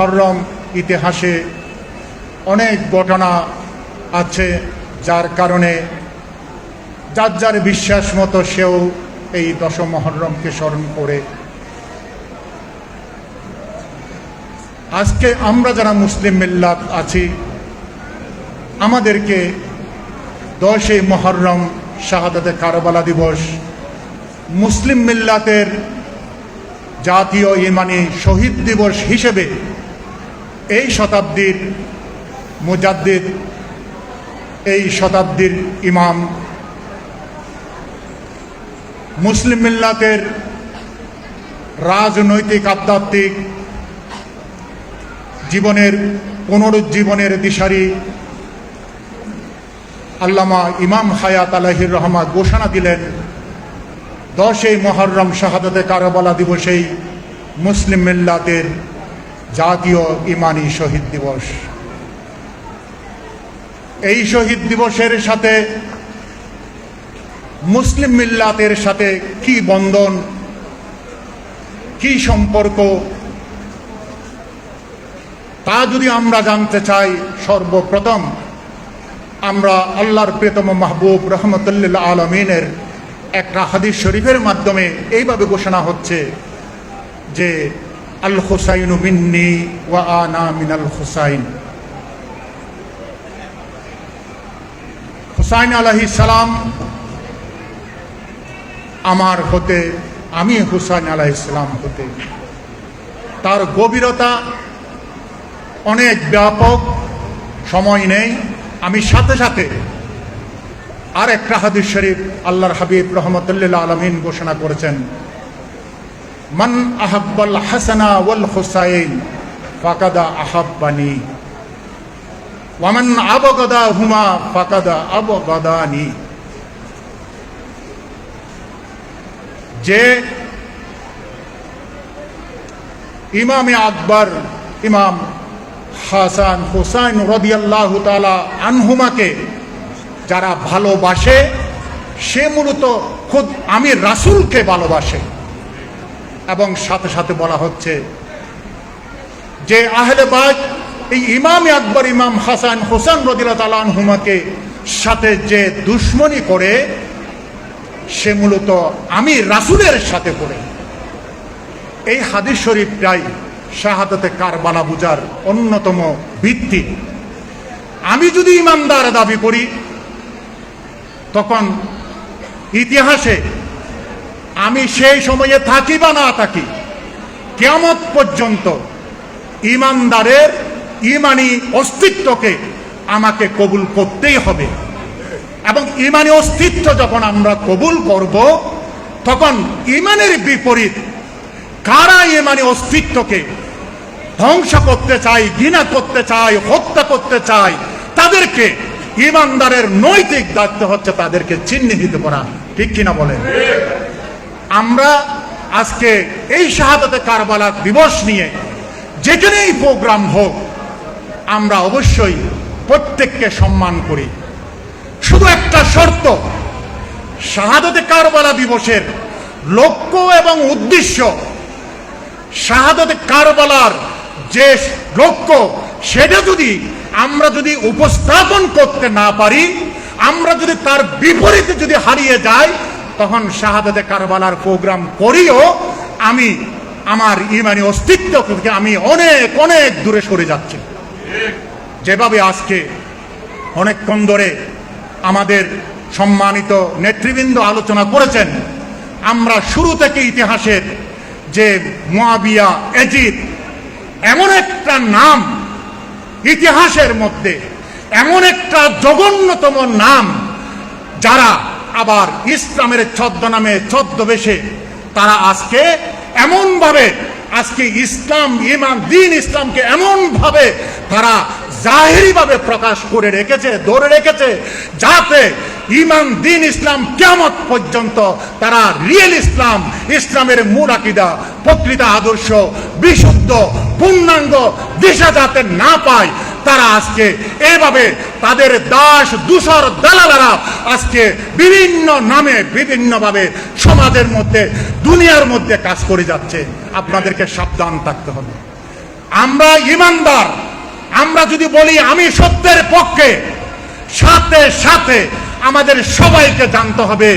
মহরম ইতিহাসে অনেক ঘটনা আছে, যার কারণে যার যার বিশ্বাস মতো সেও এই দশ মহরমকে স্মরণ করে। আজকে আমরা যারা মুসলিম মিল্লাত আছি, আমাদেরকে দশই মহরম শাহাদাতে কারবালা দিবস মুসলিম মিল্লাতের জাতীয় ইমানি শহীদ দিবস হিসেবে এই শতাব্দীর মুজাদ্দিদ, এই শতাব্দীর ইমাম, মুসলিম মিল্লাতের রাজনৈতিক আধ্যাত্মিক জীবনের, পুনরুজ্জীবনের দিশারি আল্লামা ইমাম হায়াত আলহির রহমা ঘোষণা দিলেন, দশই মহরম শাহাদতে কারবালা দিবসেই মুসলিম মিল্লাতের জাতীয় ইমানি শহীদ দিবস। এই শহীদ দিবসের সাথে মুসলিম মিল্লাতের সাথে কি বন্ধন, কি সম্পর্ক, তা যদি আমরা জানতে চাই সর্বপ্রথম, আমরা আল্লাহর প্রিয়তম মাহবুব রহমতুল্লাহ আলমিনের একটা হাদিস শরীফের মাধ্যমে এইভাবে ঘোষণা হচ্ছে যে আল হুসাইন মিন্নি ওয়া আনা মিনাল হুসাইন হুসাইন আলহি সালাম আমার হতে, আমি হুসাইন আলাহ ইসলাম হতে। তার গভীরতা অনেক ব্যাপক, সময় নেই। আমি সাথে সাথে আর একটা হাদিস শরীফ আল্লাহর হাবিব রহমতুল্লাহ আলমিন ঘোষণা করেছেন। মান আহাব্বাল হাসানা ওয়াল হুসাইন, ফাকাদা আহাব্বানি। ওয়ামান আবগদা হুমা, ফাকাদা আবগদানি। যে ইমামে আকবর, ইমাম হাসান হুসাইন রদিয়াল্লাহ তালা আনহুমাকে যারা ভালোবাসে, সে মূলত খুদ আমি রাসুলকে ভালোবাসে। এবং সাথে সাথে বলা হচ্ছে যে আহলে বাজ এই ইমাম আকবর, ইমাম হাসান হোসেন রদিল্লা তালা আনহুমাকে সাথে যে দুশ্মনী করে, সে মূলত আমি রাসুলের সাথে করে। এই হাদিস শরীফটাই শাহাদতে কারবালা বুজার অন্যতম ভিত্তি। আমি যদি ইমানদার দাবি করি, তখন ইতিহাসে আমি সেই সময়ে থাকি বা না থাকি কেমত পর্যন্ত ইমানদারের ইমানি অস্তিত্বকে আমাকে কবুল করতেই হবে। এবং ইমানি অস্তিত্ব যখন আমরা কবুল করব, তখন ইমানের বিপরীত কারা ইমানি অস্তিত্বকে ধ্বংস করতে চাই ঘৃণা করতে চাই হত্যা করতে চাই তাদেরকে ইমানদারের নৈতিক দায়িত্ব হচ্ছে তাদেরকে চিহ্নিত করা। ঠিক কিনা বলেন? আমরা আজকে এই শাহাদতে কারবালা দিবস নিয়ে যেখানেই প্রোগ্রাম হোক, আমরা অবশ্যই প্রত্যেককে সম্মান করি। শুধু একটা শর্ত, শাহাদতে কারবালা দিবসের লক্ষ্য এবং উদ্দেশ্য শাহাদতে কারবালার যে লক্ষ্য, সেটা যদি আমরা যদি উপস্থাপন করতে না পারি, আমরা যদি তার বিপরীতে যদি হারিয়ে যাই তখন শাহাদতে কারবালার প্রোগ্রাম করিও আমি আমার ইমানি অস্তিত্ব থেকে আমি অনেক অনেক দূরে সরে যাচ্ছি। যেভাবে আজকে অনেকক্ষণ ধরে আমাদের সম্মানিত নেতৃবৃন্দ আলোচনা করেছেন, আমরা শুরু থেকে ইতিহাসের যে মোয়াবিয়া এজিদ, এমন একটা নাম ইতিহাসের মধ্যে, এমন একটা জঘন্যতম নাম যারা আবার ইসলামের ছদ্মনামে ছদ্মবেশে তারা আজকে এমনভাবে, আজকে ইসলাম, ইমান, দিন ইসলামকে এমনভাবে তারা জাহেরিভাবে প্রকাশ করে রেখেছে, ধরে রেখেছে, যাতে ইমান, দিন ইসলাম কেমত পর্যন্ত তারা রিয়েল ইসলাম, ইসলামের মূল আকিদা, প্রকৃত আদর্শ, বিশুদ্ধ, পূর্ণাঙ্গ, দিশা যাতে না পায় তারা আজকে এভাবে তাদের দাস, দূষর, দালালারা আজকে বিভিন্ন নামে, বিভিন্নভাবে সমাজের মধ্যে, দুনিয়ার মধ্যে কাজ করে যাচ্ছে। আপনাদেরকে সাবধান থাকতে হবে। আমরা ইমানদার। আমরা যদি বলি, আমি সত্যের পক্ষে, সাথে সাথে আমাদের সবাইকে জানতে হবে,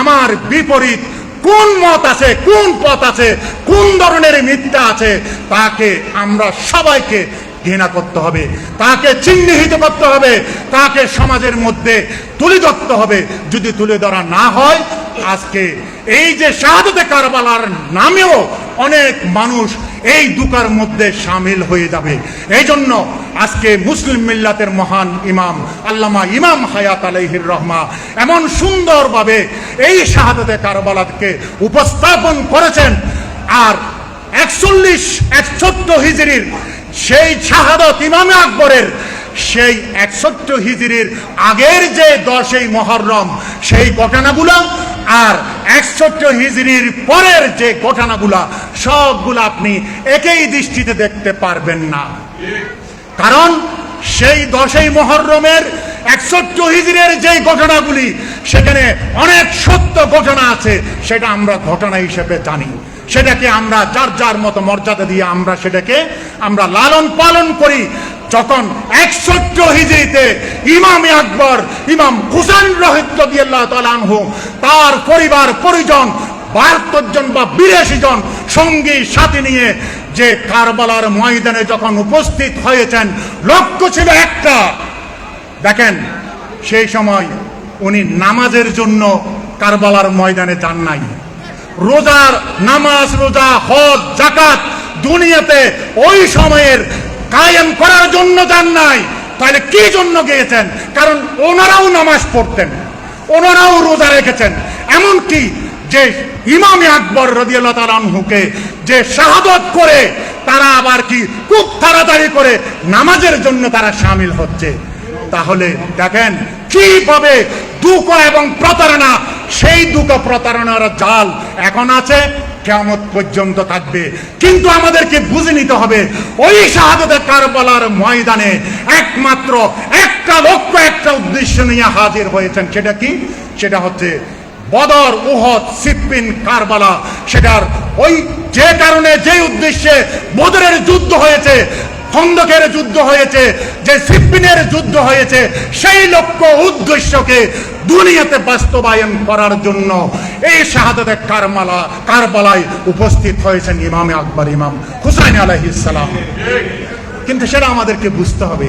আমার বিপরীত কোন মত আছে, কোন পথ আছে, কোন ধরনের মিথ্যা আছে, তাকে আমরা সবাইকে ঘৃণা করতে হবে, তাকে চিহ্নিত করতে হবে, তাকে সমাজের মধ্যে তুলে ধরতে হবে। যদি তুলে ধরা না হয়, আজকে এই যে শাহাদতে কারবালার নামেও অনেক মানুষ এই দুকার মধ্যে সামিল হয়ে যাবে। এই জন্য আজকে মুসলিম মিল্লাতের মহান ইমাম, আল্লামা ইমাম হায়াত আলাইহির রহমা এমন সুন্দরভাবে এই শাহাদতে কারবালাকে উপস্থাপন করেছেন। আর একচল্লিশ একষট্ট হিজড়ির সেই শাহাদত ইমামে আকবরের, সেই একষট্ট হিজড়ির আগের যে দশই মহরম, সেই ঘটনাগুলো আর একষট্ট হিজড়ির পরের যে ঘটনাগুলা, সবগুলো আপনি একই দৃষ্টিতে দেখতে পারবেন না। কারণ সেই দশই মহরমের একষট্ট হিজড়ের যেই ঘটনাগুলি, সেখানে অনেক সত্য ঘটনা আছে, সেটা আমরা ঘটনা হিসেবে জানি। সেটাকে আমরা যার যার মতো মর্যাদা দিয়ে আমরা সেটাকে আমরা লালন পালন করি। যখন একষট্ট হিজড়িতে ইমাম আকবর, ইমাম হুসেন রহিত রদিয়াল্লাহ তালানহু তার পরিবার পরিজন, বাহাত্তর জন বা বিরাশি জন সঙ্গী, সাথী নিয়ে যে কারবালার ময়দানে যখন উপস্থিত হয়েছেন, লক্ষ্য ছিল একটা দেখেন, সেই সময় উনি নামাজের জন্য কারবালার ময়দানে যান নাই। রোজার নামাজ, রোজা, হজ জাকাত দুনিয়াতে ওই সময়ের কায়েম করার জন্য যান নাই। তাহলে কি জন্য গিয়েছেন? কারণ ওনারাও নামাজ পড়তেন, ওনারাও রোজা রেখেছেন। এমনকি যে ইমামে আকবর রদিয়াল্লাহ তালানহুকে যে শাহাদত করে, তারা আবার কি খুব তাড়াতাড়ি করে নামাজের জন্য তারা সামিল হচ্ছে। তাহলে দেখেন কীভাবে দুঃখ এবং প্রতারণা, সেই দুঃখ প্রতারণার জাল এখন আছে কেমন পর্যন্ত থাকবে। কিন্তু আমাদেরকে বুঝে নিতে হবে, ওই শাহাদতে কারবালার ময়দানে একমাত্র একটা লক্ষ্য, একটা উদ্দেশ্য নিয়ে হাজির হয়েছেন, সেটা কি? সেটা হচ্ছে বদর, উহদ, সিপ্পিন, কারবালা। সেটার ওই যে কারণে, যে উদ্দেশ্যে বদরের যুদ্ধ হয়েছে খন্দকের যুদ্ধ হয়েছে, যে সিপ্পিনের যুদ্ধ হয়েছে, সেই লক্ষ্য উদ্দেশ্যকে দুনিয়াতে বাস্তবায়ন করার জন্য এই শাহাদতে কারমালা, কারবালায় উপস্থিত হয়েছেন ইমামে আকবর ইমাম হুসাইন আলাইহিসসালাম কিন্তু সেটা আমাদেরকে বুঝতে হবে।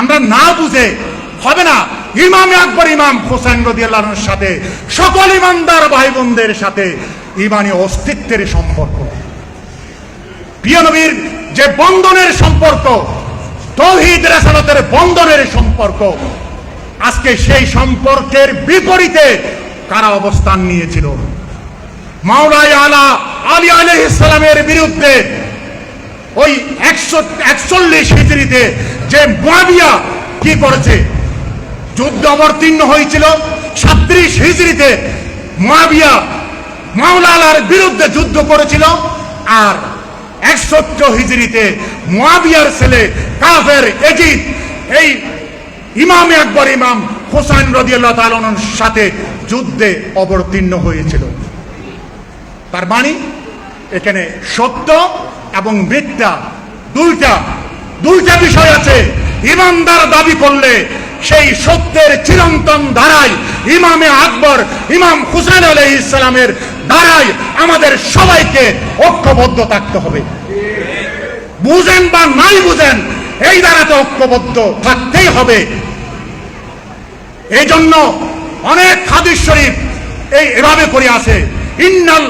আমরা না বুঝে হবে না ইমামে আকবর ইমাম হোসেন রদিয়াল্লাহর সাথে, সকল ইমানদার ভাই বোনদের সাথে ইমানি অস্তিত্বের সম্পর্ক। প্রিয় নবীর যে বন্ধনের সম্পর্ক, তৌহিদ রেসালতের বন্ধনের সম্পর্ক, আজকে সেই সম্পর্কের বিপরীতে কারা অবস্থান নিয়েছিল? মাওলাই আলা, আলী আলহ ইসলামের বিরুদ্ধে ওই একশো, একচল্লিশ হিজড়িতে যে মুয়াবিয়া কি করেছে? যুদ্ধ অবতীর্ণ হয়েছিল সাত্রিশ হিজড়িতে মুয়াবিয়া মাওলালার বিরুদ্ধে যুদ্ধ করেছিল, আর একষট্ট হিজড়িতে মুয়াবিয়ার ছেলে কাফের এজিদ, এই ইমামে আকবর ইমাম হোসাইন রদিয়াল্লাহ তালনের সাথে যুদ্ধে অবতীর্ণ হয়েছিল। তার মানে এখানে সত্য এবং মিথ্যা দুইটা দুইটা বিষয় আছে। ইমানদার দাবি করলে সেই সত্যের চিরন্তন ধারায় ইমামে আকবর, ইমাম হুসেন আলহ ইসলামের দ্বারাই আমাদের সবাইকে ঐক্যবদ্ধ থাকতে হবে। বুঝেন বা নাই বুঝেন, এই দ্বারাতে ঐক্যবদ্ধ থাকতেই হবে। এই জন্য অনেক হাদিস শরীফ এই এভাবে করে আছে, ইন্নাল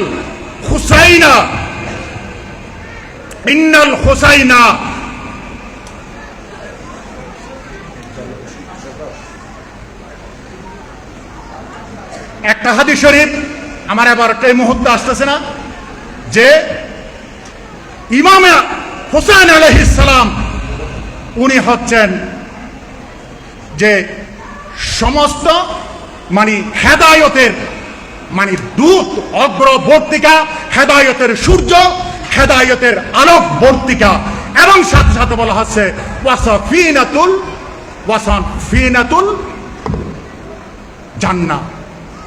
হুসাইনা ইন্নাল হুসাইনা, একটা হাদিস শরীফ আমার এবার এই মুহূর্তে আসতেছে না যে ইমাম হুসাইন আলহিসাম উনি হচ্ছেন যে সমস্ত মানে হেদায়তের মানে দূত, অগ্রবর্তিকা, হেদায়তের সূর্য, হেদায়তের আলোক বর্তিকা এবং সাথে সাথে বলা হচ্ছে ওয়াসা ফিনাতুল ওয়াসান ফিনাতুল জান্না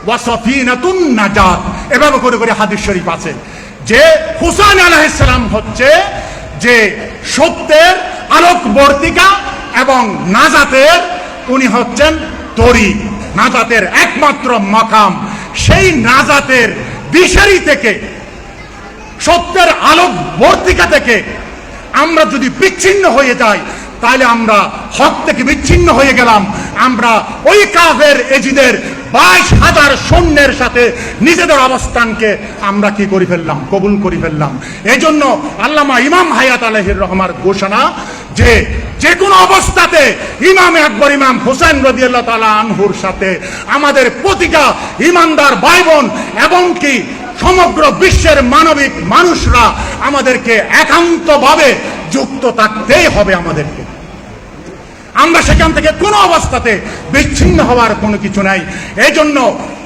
ওয়াসফিনাতুন নাজাত। এভাবে করে করে হাদিস শরীফ আছে। যে হুসাইন আলাইহিসসালাম হচ্ছে যে সত্যের আলোকবর্তিকা এবং নাজাতের উনি হচ্ছেন তরি। নাজাতের একমাত্র মাকাম। সেই নাজাতের দিশারি থেকে, সত্যের আলোক বর্তিকা থেকে আমরা যদি বিচ্ছিন্ন হয়ে যাই, তাহলে আমরা হক থেকে বিচ্ছিন্ন হয়ে গেলাম। আমরা ওই কাফের এজিদের বাইশ হাজার সৈন্যের সাথে নিজেদের অবস্থানকে আমরা কি করে ফেললাম? কবুল করে ফেললাম। এই জন্য আল্লামা ইমাম হায়াত আলহির রহমার ঘোষণা যে যে কোনো অবস্থাতে ইমাম একবার ইমাম হোসেন রদি আল্লাহ তালা আনহুর সাথে আমাদের প্রতিটা ইমানদার ভাই বোন এবং কি সমগ্র বিশ্বের মানবিক মানুষরা আমাদেরকে একান্তভাবে যুক্ত থাকতেই হবে আমাদেরকে। আমরা সেখান থেকে কোনো অবস্থাতে বিচ্ছিন্ন হওয়ার কোনো কিছু নাই। এই জন্য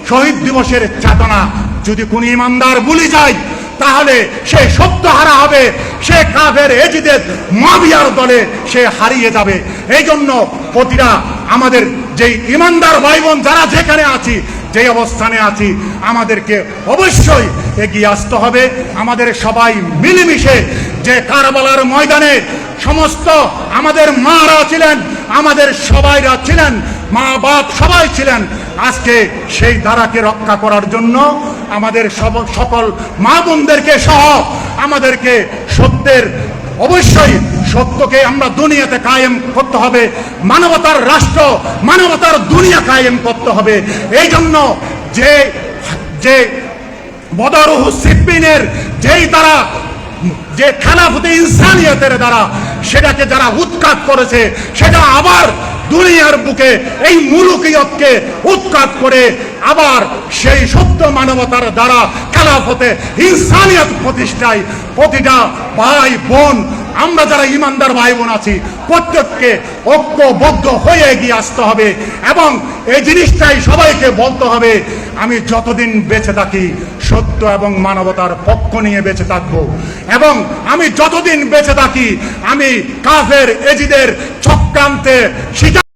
শহীদ দিবসের চেতনা যদি কোন ইমানদার ভুলে যায়, তাহলে সে সত্য হারা হবে, সে কাফের এজিদের মাবিয়ার দলে সে হারিয়ে যাবে। এই জন্য প্রতিটা আমাদের যে ইমানদার ভাই বোন যারা যেখানে আছি যে অবস্থানে আছি, আমাদেরকে অবশ্যই এগিয়ে আসতে হবে। আমাদের সবাই মিলেমিশে যে কারবালার ময়দানে সমস্ত আমাদের মারা ছিলেন, আমাদের সবাইরা ছিলেন, মা বাপ সবাই ছিলেন, আজকে সেই ধারাকে রক্ষা করার জন্য আমাদের সব- সকল মা বোনদেরকে সহ আমাদেরকে সত্যের, অবশ্যই সত্যকে আমরা দুনিয়াতে কায়েম করতে হবে, মানবতার রাষ্ট্র, মানবতার দুনিয়া কায়েম করতে হবে। এই জন্য যে যে বদরুহ সিপিনের যেই তারা যে খেলাফতে ইনসানিয়তের দ্বারা সেটাকে যারা উৎখাত করেছে সেটা আবার দুনিয়ার বুকে, এই মুলুকিয়তকে উৎখাত করে আবার সেই সত্য মানবতার দ্বারা খেলাফতে ইনসানিয়ত প্রতিষ্ঠায় প্রতিটা ভাই বোন, আমরা যারা ইমানদার ভাই বোন আছি, প্রত্যেককে ঐক্যবদ্ধ হয়ে এগিয়ে আসতে হবে এবং এই জিনিসটাই সবাইকে বলতে হবে, আমি যতদিন বেঁচে থাকি সত্য এবং মানবতার পক্ষ নিয়ে বেঁচে থাকব। এবং আমি যতদিন বেঁচে থাকি, আমি কাফের, এজিদের চক্রান্তে শিকার